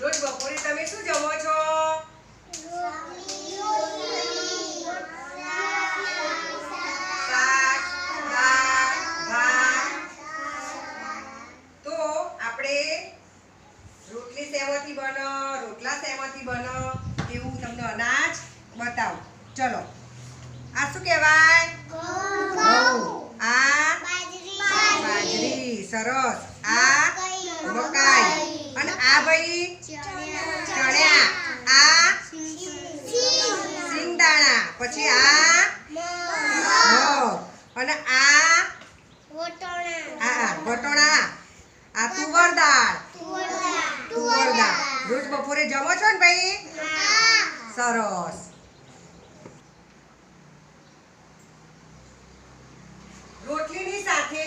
રોજ બપોરે તમે શું જમો છો? તો આપણે રોટલી શેમાંથી બનો રોટલા શેમાંથી બનો એવું તમને અનાજ બતાવું. ચલો. આ શું કહેવાય. આ બાજરી. સરસ. અને આ ભાઈ? ચણ્યા. આ? સિંગદાણા. પછી આ? અને આ? વટોણા. આ તુવર દાળ. તુવર દાળ. રોજ બપોરે જમો છો ને ભાઈ? સરસ રોટલીની સાથે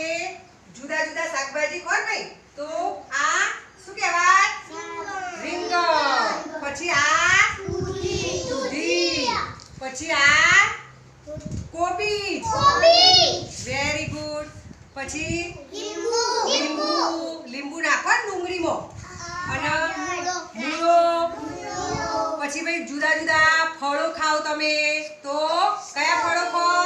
જુદા જુદા શાકભાજી કોણ ભાઈ તો આ શું કહેવાય રીંગણ પછી આ? પછી આ? કોબીજ. વેરી ગુડ પછી? લીંબુ. લીંબુ નાખો ને ડુંગળીમાં. અને મૂળો પછી ભાઈ જુદા જુદા ફળો ખાઓ તમે. તો કયા ફળો ખાઓ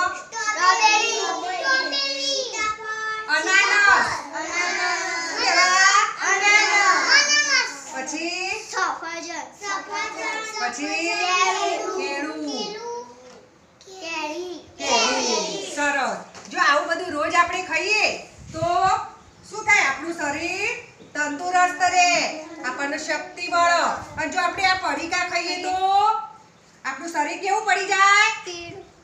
અનાનસ શું કહેવાય પછી પછી કેળું કેરી. સરસ. જો આવું બધું રોજ આપણે ખાઈએ તો શું થાય? આપણું શરીર તંદુરસ્ત રહે. આપણને શક્તિ મળે. અને જો આપણે આ પડીકા ખાઈએ તો આપણું શરીર કેવું પડી જાય?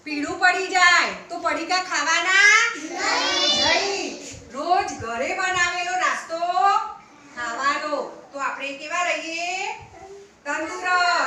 પીળું પડી જાય. તો પડીકા ખાવાના નહીં રોજ ઘરે બનાવેલો નાસ્તો ખાવાનો તો આપણે કેવા રહીએ તંદુરસ્ત.